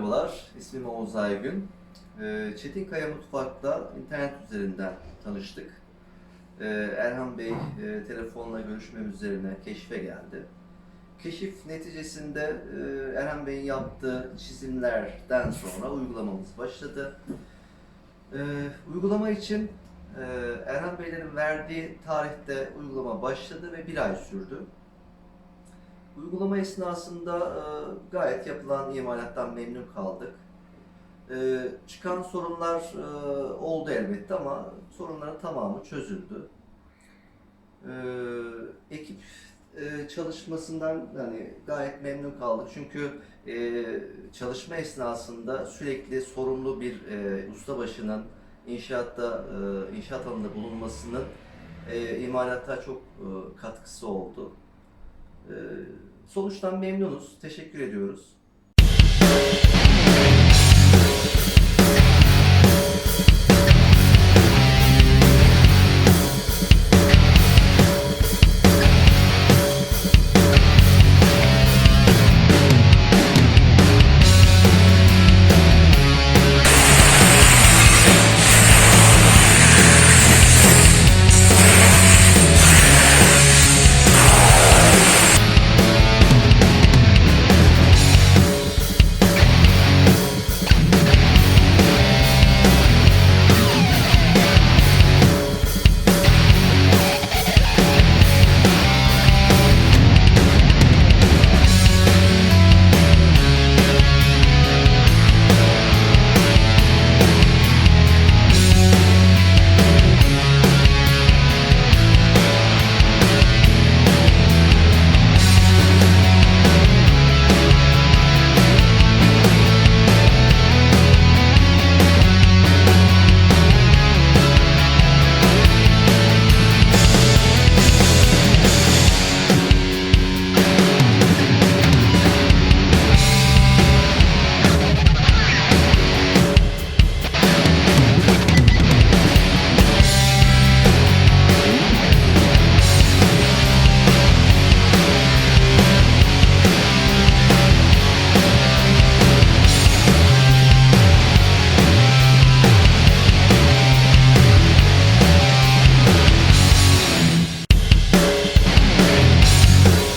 Merhabalar, ismim Oğuz Aygün. Ee, Çetinkaya Mutfak'ta internet üzerinden tanıştık. Ee, Erhan Bey e, telefonla görüşmemiz üzerine keşfe geldi. Keşif neticesinde e, Erhan Bey'in yaptığı çizimlerden sonra uygulamamız başladı. Ee, Uygulama için e, Erhan Beylerin verdiği tarihte uygulama başladı ve bir ay sürdü. Uygulama esnasında e, gayet yapılan imalattan memnun kaldık. E, çıkan sorunlar e, oldu elbette ama sorunların tamamı çözüldü. E, ekip e, çalışmasından hani gayet memnun kaldık çünkü e, çalışma esnasında sürekli sorumlu bir e, ustabaşının inşaatta e, inşaat alanında bulunmasının e, imalatta çok e, katkısı oldu. Ee, Sonuçtan memnunuz. Teşekkür ediyoruz. Thank you.